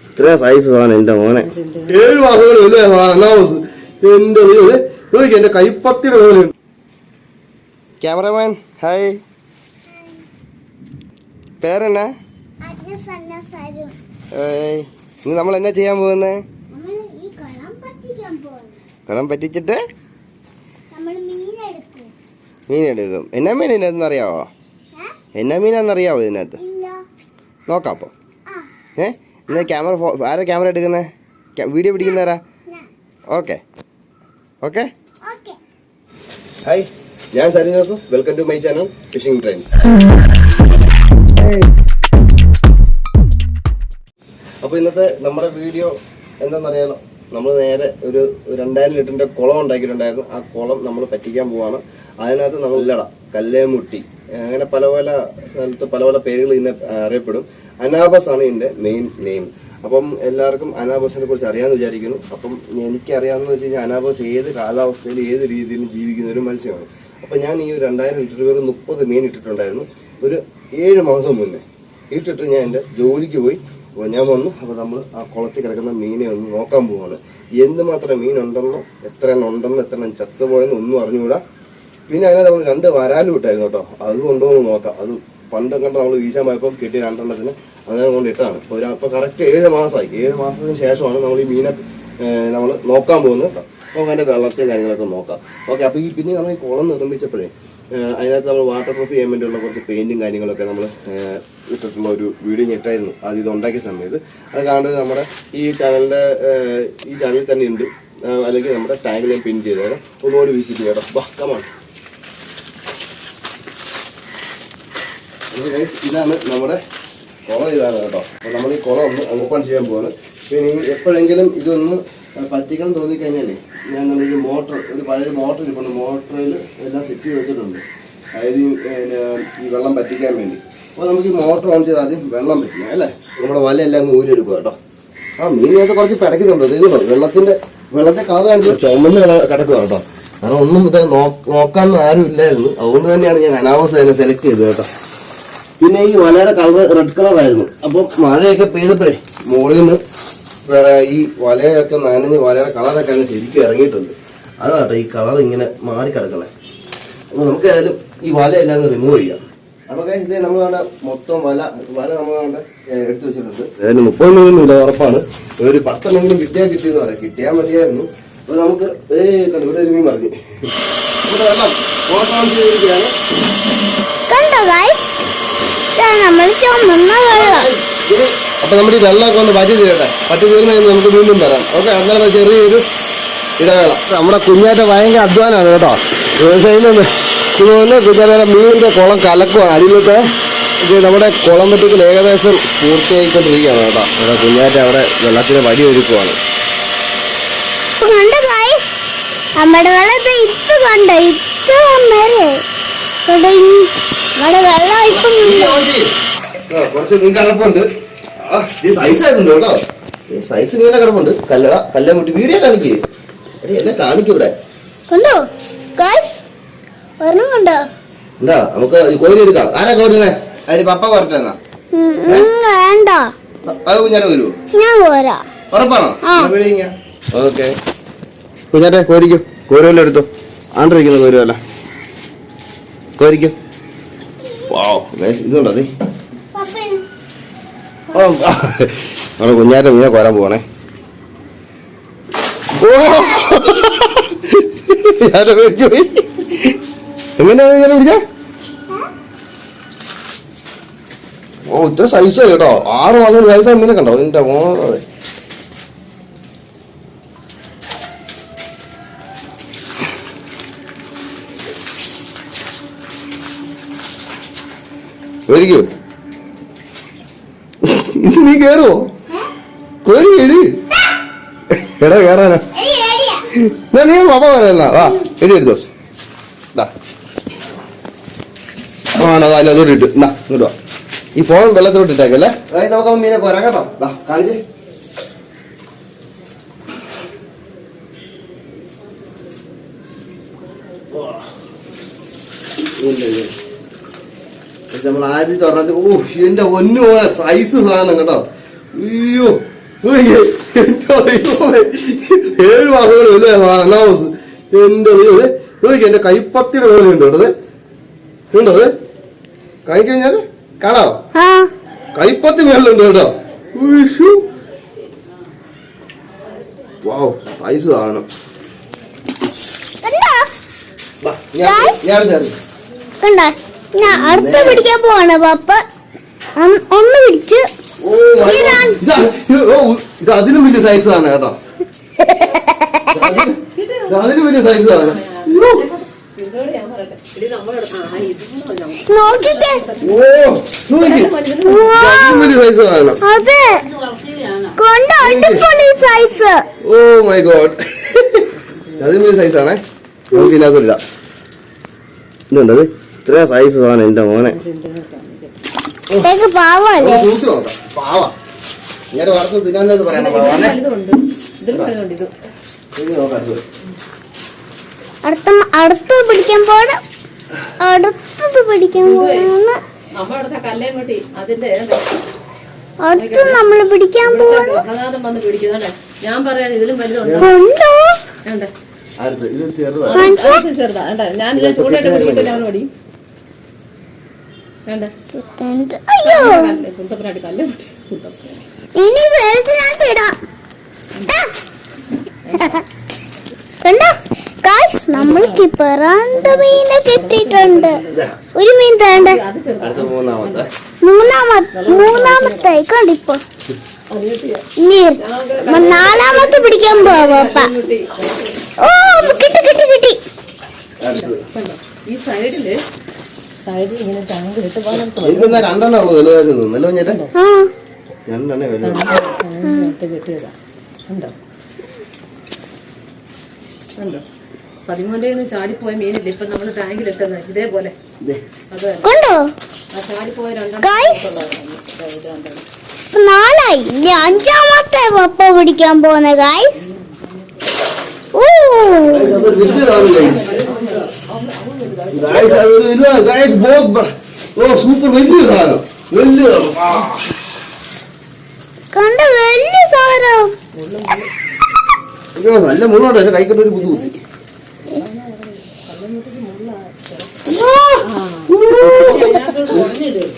ഇത്ര സൈസ് സാധനം എന്റെ മോനെ. ഏഴ് മാസങ്ങളില്ലേ എന്റെ നോക്കിക്കേ എന്റെ കൈപ്പത്തിയുടെ പോലെ ക്യാമറമാൻ ഹായ് പേരെന്നാ? ഇന്ന് നമ്മൾ എന്നാ ചെയ്യാൻ പോകുന്നേ? നമ്മൾ ഈ കളം പറ്റിച്ചിട്ട് മീൻ എടുക്കും. എന്നാ മീൻ ഇതിനകത്ത് അറിയാവോ? എന്നാ മീനാന്നറിയാവോ ഇതിനകത്ത്? ഇല്ല. നോക്കാം അപ്പോൾ ആ. ഏ? ഇന്ന് ക്യാമറ ഫോ ആരാ ക്യാമറ എടുക്കുന്നത് വീഡിയോ പിടിക്കുന്നവരാ? ഓക്കെ. ഓക്കെ? ഹായ്. ഞാൻ Sari Joseph. Welcome to my channel fishing trends. അപ്പോൾ ഇന്നത്തെ നമ്മുടെ വീഡിയോ എന്താണെന്നറിയാലോ? നമ്മൾ നേരെ ഒരു രണ്ടായിരം ലിറ്ററിന്റെ കുളം ഉണ്ടാക്കിയിട്ടുണ്ടായിരുന്നു. ആ കുളം നമ്മൾ പറ്റിക്കാൻ പോവാണ്. അതിനകത്ത് നമ്മൾ ഇല്ലട കല്ലേമുട്ടി. അങ്ങനെ പല പല സ്ഥലത്ത് പല പല പേരുകൾ ഇന്ന് അറിയപ്പെടും. അനാബസ് ആണ് എന്റെ മെയിൻ നെയിം അപ്പം എല്ലാവർക്കും അനാബസിനെ കുറിച്ച് അറിയാമെന്ന് വിചാരിക്കുന്നു. അപ്പം എനിക്കറിയാമെന്ന് വെച്ച് കഴിഞ്ഞാൽ അനാബസ് ഏത് കാലാവസ്ഥയിൽ ഏത് രീതിയിലും ജീവിക്കുന്ന ഒരു മത്സ്യമാണ്. അപ്പം ഞാൻ ഈ ഒരു രണ്ടായിരം ലിറ്റർ വെറും മുപ്പത് മീൻ ഇട്ടിട്ടുണ്ടായിരുന്നു. ഒരു ഏഴ് മാസം മുന്നേ ഇട്ടിട്ട് ഞാൻ എന്റെ ജോലിക്ക് പോയി. ഞാൻ വന്നു. അപ്പോൾ നമ്മൾ ആ കുളത്തിൽ കിടക്കുന്ന മീനെ ഒന്ന് നോക്കാൻ പോവാണ്. എന്തുമാത്രം മീൻ ഉണ്ടെന്നോ എത്ര എണ്ണം ഉണ്ടെന്നോ എത്ര എണ്ണം ചത്തുപോയെന്നോ ഒന്നും അറിഞ്ഞുകൂടാ. പിന്നെ അതിനകത്ത് നമ്മൾ രണ്ട് വരാലും ഇട്ടായിരുന്നു കേട്ടോ. അത് കൊണ്ടുവന്ന് നോക്കാം. അത് പണ്ട് കണ്ട് നമ്മൾ വീശാൻ പോയപ്പോൾ കിട്ടിയ രണ്ടെണ്ണത്തിന് അങ്ങനെ കൊണ്ട് ഇട്ടാണ് ഇപ്പോൾ ഒരു അപ്പോൾ കറക്റ്റ് ഏഴ് മാസമായി. ഏഴ് മാസത്തിന് ശേഷമാണ് നമ്മൾ ഈ മീനെ നമ്മൾ നോക്കാൻ പോകുന്നത്. അപ്പോൾ അതിന്റെ വളർച്ചയും കാര്യങ്ങളൊക്കെ നോക്കാം. ഓക്കെ അപ്പോൾ ഈ പിന്നെ നമ്മൾ ഈ കുളം നിർമ്മിച്ചപ്പോഴേ അതിനകത്ത് നമ്മൾ വാട്ടർ പ്രൂഫ് ചെയ്യാൻ വേണ്ടിയുള്ള കുറച്ച് പെയിന്റും കാര്യങ്ങളൊക്കെ നമ്മൾ ഇട്ടിട്ടുള്ള ഒരു വീഡിയോ ഞെട്ടായിരുന്നു. അത് ഇത് ഉണ്ടാക്കിയ സമയത്ത്. അത് കാണുന്നത് നമ്മുടെ ഈ ചാനലിന്റെ ഈ ചാനലിൽ തന്നെ ഉണ്ട്. അല്ലെങ്കിൽ നമ്മുടെ ടാങ്കിൽ ഞാൻ പിൻ ചെയ്തു തരാം ഒന്നുകൂടി വിസിറ്റ് ചെയ്യാം കേട്ടോ വാ ഇതാണ് നമ്മുടെ കുളം ഇതാണ് കേട്ടോ. അപ്പോൾ നമ്മൾ ഈ കുളം ഒന്ന് ഓപ്പൺ ചെയ്യാൻ പോവാണ്. പിന്നെ എപ്പോഴെങ്കിലും ഇതൊന്ന് പറ്റിക്കണം തോന്നിക്കഴിഞ്ഞാൽ ഞാൻ നമ്മളൊരു മോട്ടർ ഒരു പഴയ മോട്ടർ ഇരിപ്പുണ്ട്. മോട്ടറിൽ എല്ലാം സെറ്റ് ചെയ്ത് വെച്ചിട്ടുണ്ട്. അതായത് ഈ, വെള്ളം പറ്റിക്കാൻ വേണ്ടി. അപ്പോൾ നമുക്ക് ഈ മോട്ടർ ഓൺ ചെയ്താൽ ആദ്യം വെള്ളം പറ്റിക്കാം അല്ലേ? നമ്മുടെ വലയെല്ലാം അങ്ങ് ഊരെടുക്കുക കേട്ടോ. ആ മീനിനകത്ത് കുറച്ച് പിടയ്ക്കുന്നുണ്ട് ഇത് കണ്ടോ വെള്ളത്തിന്റെ വെള്ളത്തെ കളർ കാണിച്ച് ചുമന്ന് കിട- കിടക്കുക കേട്ടോ. കാരണം ഒന്നും ഇത് നോ- നോക്കാനൊന്നും ആരും ഇല്ലായിരുന്നു അതുകൊണ്ട് തന്നെയാണ് ഞാൻ അനാവസ്ഥ സെലക്ട് ചെയ്തത് കേട്ടോ. പിന്നെ ഈ വലയുടെ കളർ റെഡ് കളർ ആയിരുന്നു. അപ്പം മഴയൊക്കെ പെയ്തപ്പോഴേ മുകളിൽ നിന്ന് ഈ വലയൊക്കെ നനഞ്ഞ് വലയുടെ കളറൊക്കെ അങ്ങ് ശരിക്കും ഇറങ്ങിയിട്ടുണ്ട്. അതാട്ടോ ഈ കളർ ഇങ്ങനെ മാറി കിടക്കണേ. അപ്പോൾ നമുക്ക് ഏതായാലും ഈ വലയെല്ലാം അങ്ങ് റിമൂവ് ചെയ്യാം. അപ്പോൾ ഇത് നമ്മൾ കണ്ട മൊത്തം വല വല നമ്മൾ കണ്ട എടുത്തു വെച്ചിട്ടുണ്ട്. ഏതായാലും മുപ്പത് മീനൊന്നും ഇല്ല ഉറപ്പാണ്. ഒരു പത്തെണ്ണെങ്കിലും കിട്ടിയാൽ കിട്ടിയെന്ന് പറയാം. കിട്ടിയാൽ മതിയായിരുന്നു. അപ്പോൾ നമുക്ക് ഏ കണ്ടു ഇവിടെ ഒരു മീൻ പറഞ്ഞു ഇവിടെ വെള്ളം. ഓട്ടം ചെയ്തിരിക്കുകയാണ് നമ്മൾ ചുമന്ന വെള്ളം. അപ്പൊ നമ്മുടെ ഈ വെള്ളമൊക്കെ ഒന്ന് പറ്റി തീരട്ടെ. പറ്റി തീർന്നു കഴിയുമ്പോൾ നമുക്ക് വീണ്ടും വരാം ഓക്കെ അന്നേരം ചെറിയൊരു ഇടവേള. നമ്മുടെ കുഞ്ഞാറ്റ ഭയങ്കര അധ്വാനമാണ് കേട്ടോ. വ്യവസായിലൊന്ന് ഇതുപോലെ കുഞ്ഞാറ്റ മീനിന്റെ കുളം കലക്കുവാണ്. അടിയിലത്തെ ഇത് നമ്മുടെ കുളം വെട്ടിക്കൽ ഏകദേശം പൂർത്തിയായിക്കൊണ്ടിരിക്കുകയാണ് കേട്ടോ. നമ്മുടെ കുഞ്ഞാറ്റ അവിടെ വെള്ളത്തിന് വടി ഒരുക്കുവാണ്. നമ്മുടെ വെള്ളത്തെ ഇപ്പൊ കണ്ടോ? വെള്ളം ഇപ്പം കുറച്ച് നീ കിടപ്പുണ്ട് ഇത് സൈസ് ആയിട്ടുണ്ട് കേട്ടോ. സൈസ് കിടപ്പുണ്ട്. കല്ലട കല്ല മുട്ടി. വീഡിയോ കാണിക്കേ. കാണിക്കും ഇവിടെ. കണ്ടോ? ഒരെണ്ണം കണ്ടോ? എന്താ നമുക്ക് കോരി എടുക്കാം. ആരാ കോരുന്നേ അതിന് പപ്പ പറഞ്ഞാ ഉം, ഉം, വേണ്ട. അത് കുഞ്ഞാറ്റ വരുമോ ഞാൻ ഉറപ്പാണോ. ഓക്കെ. കോരിക്കും. കോരുവല്ല എടുത്തു. ആണ്ടിരിക്കുന്ന കോരുവല്ല കോരിക്കും ഇതുണ്ടോ ആ. നമ്മുടെ കുഞ്ഞാറ്റ മീനെ കോരാൻ പോകണേ ഓ! ഞാൻ മേടിച്ചു പോയി. എങ്ങനെയാണ് ഞാൻ പിടിച്ച? ഓ ഇത്ര സൈസ് കേട്ടോ. ആറ് വാങ്ങുന്ന വയസ്സായ മീനൊക്കെ കണ്ടോ ഇതിന്റെ മോനെ ഒരിക്കോ ഇത് നീ കേറുവോ? കോരി എടി. എടാ കേറാനാ. ഞാൻ നീ പപ്പ പറയുന്ന വാ എടി എടുത്തോ. ദാ. ആണോ അല്ല അതോടെ ഇട്ടു. എന്നാ ഇങ്ങോട്ട് വാ. ഈ ഫോൺ വെള്ളത്തിലോട്ട് ഇട്ടേക്കല്ലേ? നമുക്ക് മീനെ കൊരാം കേട്ടോ. കാണിച്ച്. നമ്മൾ ആദ്യം തുറന്നത്? ഓ എന്റെ ഒന്നു പോലെ സൈസ് സാധനം കേട്ടോ. അയ്യോ. ഏഴ് വലിയ അനാവസ് എന്റെ നോക്കി കൈപ്പത്തിയുടെ പോലെ ഉണ്ട് കേട്ടത് ഉണ്ടത് അത്? കാണിക്കഴിഞ്ഞാൽ കാണാവോ? കൈപ്പത്തി മേളിലുണ്ട് കേട്ടോ. ഉയ്ശു. വൗ ഐസ് ഞാൻ ഞാൻ കണ്ടോ? ഞാൻ അടുത്ത പിടിക്കാൻ പോവാണ് പാപ്പ. ഒന്ന് പിടിച്ച്. ഇതാ. അതിലും വലിയ സൈസ് ആണ് കേട്ടോ. അതിലും വലിയ സൈസ് ആണ്. നോക്കിക്കേ. ഓ വലിയ സൈസ് ആണ്. അതെ. കൊണ്ട്? അടിപൊളി സൈസ് ഓ മൈ ഗോഡ് അതിലും വലിയ സൈസ് ആണേ. നമുക്ക് ഇതിനകത്തില്ല ഇതുണ്ടത്. ഇത്ര സൈസ് സാധനം എന്റെ മോനെ. അടുത്ത അടുത്ത് പിടിക്കാൻ പോണ്. അടുത്തത് പിടിക്കാൻ അതിന്റെ അടുത്ത് നമ്മൾ പിടിക്കാൻ പോവാണ് പ്രഹ്ലാദം വന്ന് പിടിക്കുന്നുണ്ട് ഞാൻ പറയാൻ ഇതിലും വലുതുണ്ട്. അടുത്ത് ഇത് ചെറുതാണ് ചെറുതാ? ഞാൻ ചൂടായിട്ട് പിടിച്ചിട്ട് ഞാൻ ഓടി വേണ്ട ഇതെന്ത്? അയ്യോ കല്ല് കുന്തപ്പനാട്ടി കല്ലേ മുട്ടി കുന്തപ്പന ഇനി വെള്ളത്തിനകത്ത് ഇടാം ആ. കണ്ടോ? ഗായ്സ് നമ്മൾക്ക് പെറാണ്ട മീനെ കിട്ടിയിട്ടുണ്ട്. ഒരു മീൻ തേണ്ട അടുത്ത മൂന്നാമത്തെ. മൂന്നാമത്തെ മൂന്നാമത്തെ കണ്ടിപ്പോ അത് കിട്ടിയ ഇനി നാലാമത്തെ പിടിക്കാൻ പോവാപ്പ ഓ കിട്ടി കിട്ടി കിട്ടി. കണ്ടോ? ഈ സൈഡിൽ സൈഡിൽ ഇങ്ങനെ ടാങ്ക് ഇട്ട് എനിക്കൊന്നാ രണ്ടെണ്ണം ഉള്ളു വലുതായിരുന്നു നല്ല ആ. രണ്ടെണ്ണേ ടാങ്കിനകത്ത് കെട്ടിയതാ. ഉണ്ടോ? ഉണ്ടോ? സതിമോന്റെ നിന്ന് ചാടിപ്പോയ മീനില്ല? ഇപ്പൊ നമ്മൾ ടാങ്കിലിട്ടത് ഇതേപോലെ. ദേ, കണ്ടോ ആ ചാടിപ്പോയ. രണ്ടെണ്ണം ഇപ്പൊ നാലായി. ഇനി അഞ്ചാമത്തെ പപ്പ പിടിക്കാൻ പോകുന്ന ഗായ്സ് ഓ സൂപ്പർ വലിയ സാധനം. വലിയതാണ് ആ. കണ്ട വലിയ സാധനം. നല്ല മുള്ളുണ്ട് എന്റെ കൈക്കൊണ്ട് ഒരു ബുദ്ധിമുട്ടി.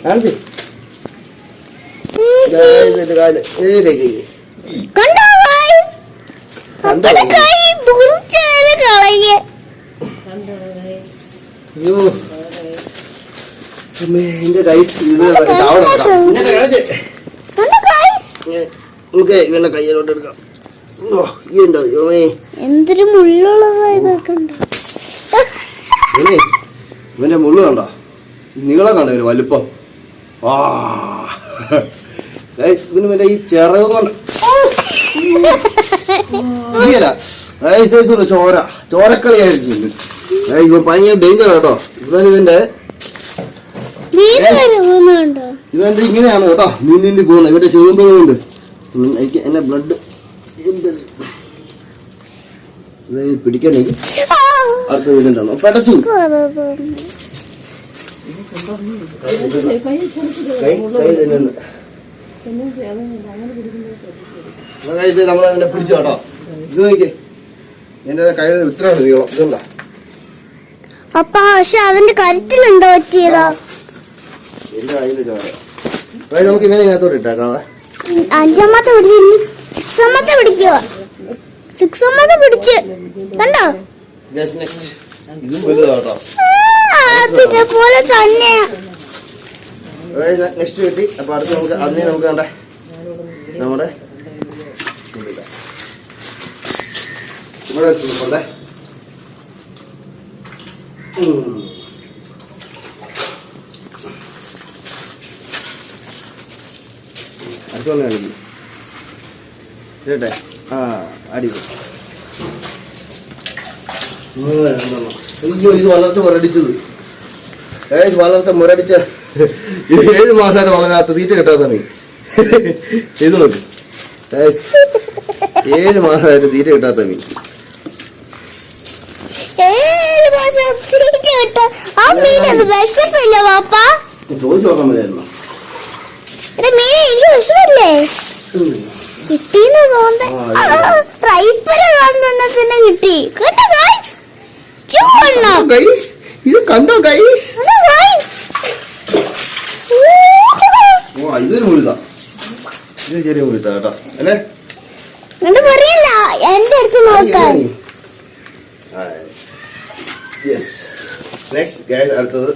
കണ്ടോ ഏ കൈ കളയേ കണ്ടോ ഗായ്സ് പപ്പയുടെ കൈ മുറിച്ചേരെ കളഞ്ഞ് അയ്യോ. എന്റെ ഗൈസ് നമുക്ക് ഇവന്റെ കയ്യിലോട്ട് എടുക്കാം. ഓ ഈ യോമേ എന്തൊരു മുള്ളുള്ളതാ ഇതൊക്കെ ഉണ്ട് ഇവനെ ഇവന്റെ മുള്ളു കണ്ടോ? നീളം കണ്ടോ ഇവന് വലുപ്പം? ആ. ഇവന് മറ്റേ ഈ ചിറക് കൊണ്ട്. ചോര. ഏയ്, ഇവൻ ഭയങ്കര ഡേഞ്ചർ കേട്ടോ ഇവൻ ഇവന്റെ ഇവന്റെ ഇങ്ങനെയാണ് കേട്ടോ നീന്തി നീന്തി പോകുന്നത്. ഇവന്റെ ചെറുമ്പതുകൊണ്ട് എനിക്ക് എന്നെ ബ്ലഡ് പിടിക്കണ്ടെങ്കിൽ ആ, അടുത്ത തന്നു പെടച്ചു കേട്ടോ. ഇത് നോക്കിയേ. എന്റെ കയ്യിൽ ഇത്രയാണ് നീളം ഇതല്ല പപ്പ പക്ഷെ അവന്റെ കരുത്തിൽ എന്താ പറ്റിയതാ? നമുക്ക് ഇവനെ ഇതിനകത്തോട്ട് ഇട്ടേക്കാവേ അഞ്ചാമത്തെ പിടിച്ച് സിക്സാമത്തെ പിടിക്കുക സിക്സാമത്തെ പിടിച്ച്. കണ്ടോ? അതിനെ പോലെ തന്നെ നെക്സ്റ്റ് കിട്ടി. അപ്പൊ അടുത്ത് നമുക്ക് അതിനെ നമുക്ക് കണ്ടേ. നമ്മുടെ. ഇവിടെ അടുത്തൊന്ന് കാണിക്കും കേട്ടെ? ആ അടിക്കും. അയ്യോ ഇത് വളർച്ച മുരടിച്ചത്. ഏയ് വളർച്ച മുരടിച്ച. ഏഴ് മാസമായിട്ട് വളരാത്ത തീറ്റ കിട്ടാത്തതാണ്. ഇത് നോക്ക് ഏഴ് മാസമായിട്ട് തീറ്റ കിട്ടാത്ത മീൻ ഏഴ് മാസം തീറ്റ കിട്ടാ അത് വിശപ്പില്ല പാപ്പ ചോദിച്ചു നോക്കാൻ മതിയായിരുന്നു എടാ മീൻ എനിക്ക് വിശപ്പില്ലേ? കിട്ടിന്ന് തോന്നുന്നു. കിട്ടി. കേട്ടോ ഗൈസ് ഗൈസ് ഇത് കണ്ടോ ഗൈസ് ഓ ഇതൊരു മുഴുത ഇത് ചെറിയ മുഴുത്ത കേട്ടോ. അല്ലേ? പറയില്ല. എന്റെ അടുത്ത് നോക്കാൻ യെസ് നെക്സ്റ്റ് ഗൈസ് അടുത്തത്.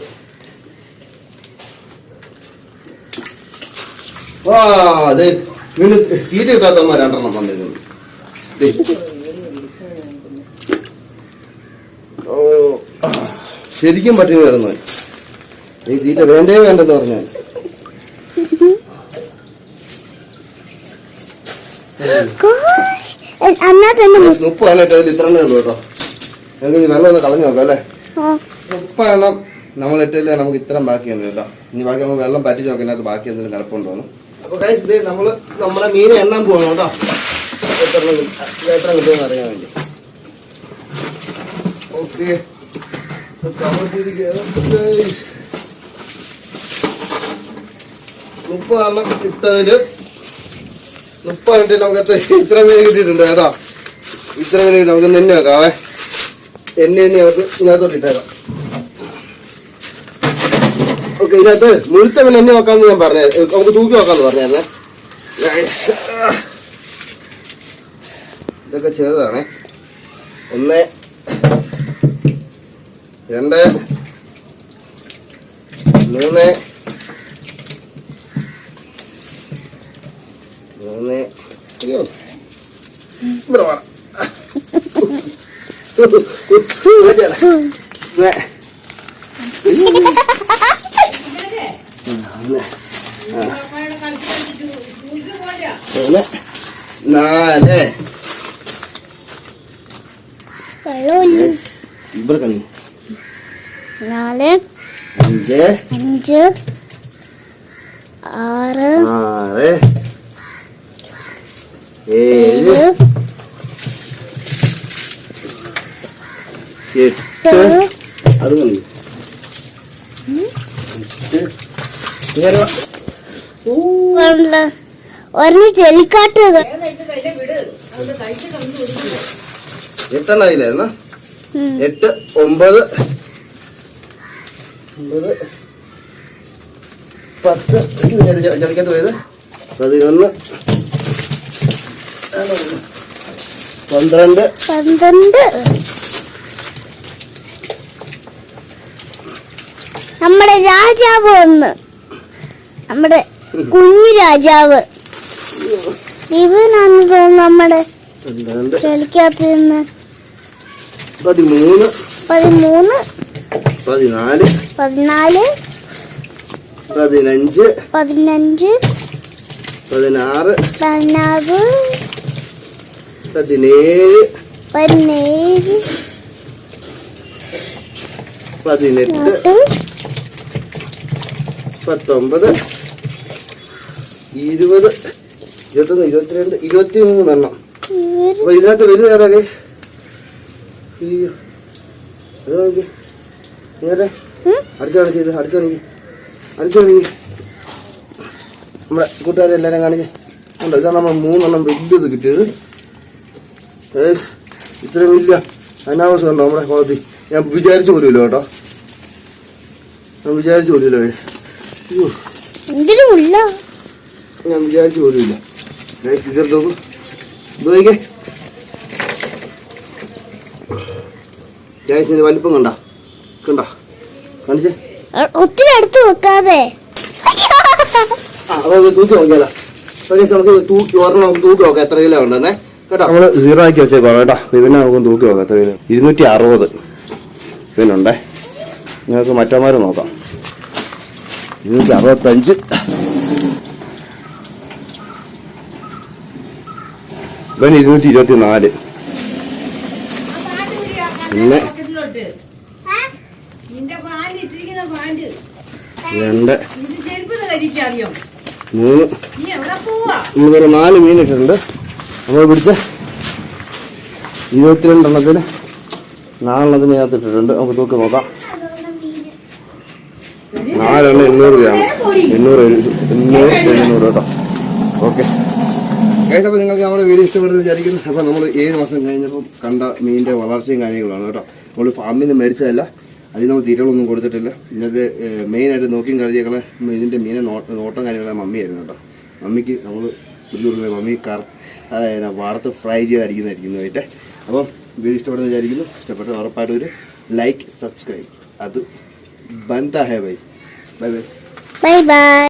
ആ അതെ വീണ്ടും തീറ്റ കിട്ടാത്തമ്മ രണ്ടെണ്ണം വന്നിരുന്നു. ഓ ശരിക്കും പട്ടിണി വരുന്നു ഈ തീറ്റ വേണ്ടേ വേണ്ടെന്ന് പറഞ്ഞു. ഇത്ര എണ്ണേ ഉള്ളൂ കേട്ടോ. ഈ വെള്ളം ഒന്ന് കളഞ്ഞു നോക്കാം അല്ലേ? എണ്ണം നമ്മൾ ഇട്ടില്ല നമുക്ക് ഇത്രയും ബാക്കിയുണ്ട് കേട്ടോ. ഇനി ബാക്കി നമുക്ക് വെള്ളം പറ്റി നോക്കിനകത്ത് ബാക്കി എന്തെങ്കിലും കിടപ്പുണ്ടോന്ന് അപ്പൊ കൈസ് ഇത് നമ്മൾ നമ്മുടെ മീൻ എണ്ണാൻ പോകണം കേട്ടോ. എത്ര എണ്ണം അറിയാൻ വേണ്ടി. ഓക്കെ. മുപ്പതെണ്ണം ഇട്ടതിൽ മുപ്പതെണ്ണത്തിൽ നമുക്ക് ഇത്ര മീൻ കിട്ടിയിട്ടുണ്ട് കേട്ടോ. ഇത്ര മീൻ നമുക്ക് നിന്നെ വെക്കാവേ. എണ്ണ എണ്ണ നമുക്ക് ഇതിനകത്തോട്ട് ഇട്ടേക്കാം. ഓക്കെ ഇതിനകത്ത് മുഴുത്ത എന്നെ നോക്കാന്ന് ഞാൻ പറഞ്ഞു. നമുക്ക് തൂക്കി നോക്കാന്ന് പറഞ്ഞായിരുന്നേ. ഇതൊക്കെ ചെറുതാണേ. ഒന്ന് രണ്ട് മൂന്ന് മൂന്ന് അയ്യോ. ഇവിടെ വേണം ഒന്ന് നാല് വെള്ളമില്ല ഇവിടെ കണ്ണി നാല് അഞ്ച് അഞ്ച് ആറ് ആറ് ഏഴ് ഏഴ് എട്ട്. അത് വിട്. അത് ഇങ്ങനെ വാ. എട്ടെണ്ണം ആയില്ലായിരുന്ന ഉം. എട്ട് ഒമ്പത് ഒമ്പത് പത്ത്. ചളിക്കത്ത് പോയത് പതിനൊന്ന്. പന്ത്രണ്ട്. പന്ത്രണ്ട്. നമ്മുടെ രാജാവ് ഒന്ന്. നമ്മുടെ കുഞ്ഞു രാജാവ്. ഇവനാന്ന് തോന്നുന്നു നമ്മുടെ കളിക്കാത്ത പതിമൂന്ന് പതിമൂന്ന് പതിനാല് പതിനാല് പതിനഞ്ച് പതിനഞ്ച് പതിനാറ് പതിനാറ് പതിനേഴ് പതിനേഴ് പതിനെട്ട് പത്തൊമ്പത് ഇരുപത് ഇരുപത്തൊന്ന് ഇരുപത്തിരണ്ട് ഇരുപത്തി മൂന്നെണ്ണം അപ്പൊ ഇതിനകത്ത് വലുത് ഏതാകെ അയ്യോ. അത് നോക്കി ഇങ്ങനെ? അടുത്ത കാണിച്ച് ഇത് അടുത്ത കാണിക്ക് അടുത്ത കാണിക്ക് നമ്മുടെ കൂട്ടുകാരെ എല്ലാവരും കാണിച്ച് ഉണ്ട്? ഇതാണ് നമ്മൾ മൂന്നെണ്ണം വലിയത് കിട്ടിയത്. ഇത്രയും വലിയ അനാവശ്യം ഉണ്ടോ നമ്മുടെ കുളത്തിൽ? ഞാൻ വിചാരിച്ചു പോലുമില്ല കേട്ടോ. ഞാൻ വിചാരിച്ചു പോലുമില്ല ഞാൻ വിചാരിച്ചു പോലുമില്ല ഇതെടുത്ത് നോക്കൂ. ഗൈസിന്റെ വലിപ്പം കണ്ട. കണ്ട. കാണിച്ചേ. ഒത്തിരി അടുത്ത് വെക്കാതെ. തൂക്കി നോക്കിയാലോ. ഓക്കെ നമുക്ക് തൂക്കി ഒരെണ്ണം നമുക്ക് തൂക്കി നോക്കാം എത്ര കിലോ ഉണ്ടെന്നേ. കേട്ടോ. നമ്മൾ സീറോ ആക്കി വെച്ചേക്കോ കേട്ടോ. പിന്നെ നമുക്ക് തൂക്കി നോക്കാം എത്ര കിലോ. ഇരുന്നൂറ്റി അറുപത് പിന്നുണ്ടേ നിങ്ങൾക്ക് മറ്റന്മാരെ നോക്കാം. ഇരുന്നൂറ്റി അറുപത്തഞ്ച് ഇവൻ ഇരുന്നൂറ്റി ഇരുപത്തി നാല് പിന്നെ നിന്റെ പാൽ ഇട്ടിരിക്കുന്ന പാൽ രണ്ട്. ഇത് ചെരുപ്പ് കഴിക്കറിയോ മൂന്ന്. നീ എവിടെ പോവാ? നമുക്കൊരു നാല് മീൻ ഇട്ടിട്ടുണ്ട്. നമ്മൾ പിടിച്ച ഇരുപത്തിരണ്ടെണ്ണത്തിന് നാലെണ്ണത്തിന് ഞാൻ ഇട്ടിട്ടുണ്ട്. നമുക്ക് തൂക്കി നോക്കാം. നാലെണ്ണം എണ്ണൂറ് ഗ്രാം. എണ്ണൂറ് എണ്ണൂറ് എണ്ണൂറ് കേട്ടോ. ഓക്കെ. ഗൈസ് അപ്പോൾ നിങ്ങൾക്ക് നമ്മുടെ വീഡിയോ ഇഷ്ടപ്പെടുന്നു വിചാരിക്കുന്നു. അപ്പോൾ നമ്മൾ ഏഴ് മാസം കഴിഞ്ഞപ്പോൾ കണ്ട മീനിന്റെ വളർച്ചയും കാര്യങ്ങളാണ് കേട്ടോ. നമ്മൾ ഫാമിൽ നിന്ന് മേടിച്ചതല്ല. അതിന് നമ്മൾ തീറ്റകളൊന്നും കൊടുത്തിട്ടില്ല. ഇന്നത് മെയിനായിട്ട് നോക്കിയും കരുതിയേക്കളെ ഇതിന്റെ മീനെ നോട്ടം മമ്മി ആയിരുന്നു കേട്ടോ. മമ്മിക്ക് നമ്മൾ പുല്ല് മമ്മി കർ അതായത് ഫ്രൈ ചെയ്ത് അടിക്കുന്നതായിരിക്കുന്നു ആയിട്ട് അപ്പം വീഡിയോ ഇഷ്ടപ്പെടുന്ന വിചാരിക്കുന്നു. ഇഷ്ടപ്പെട്ട ഉറപ്പായിട്ട് ഒരു ലൈക്ക് സബ്സ്ക്രൈബ് അത് ബന്ധാ hey bye. Bye bye. Bye bye.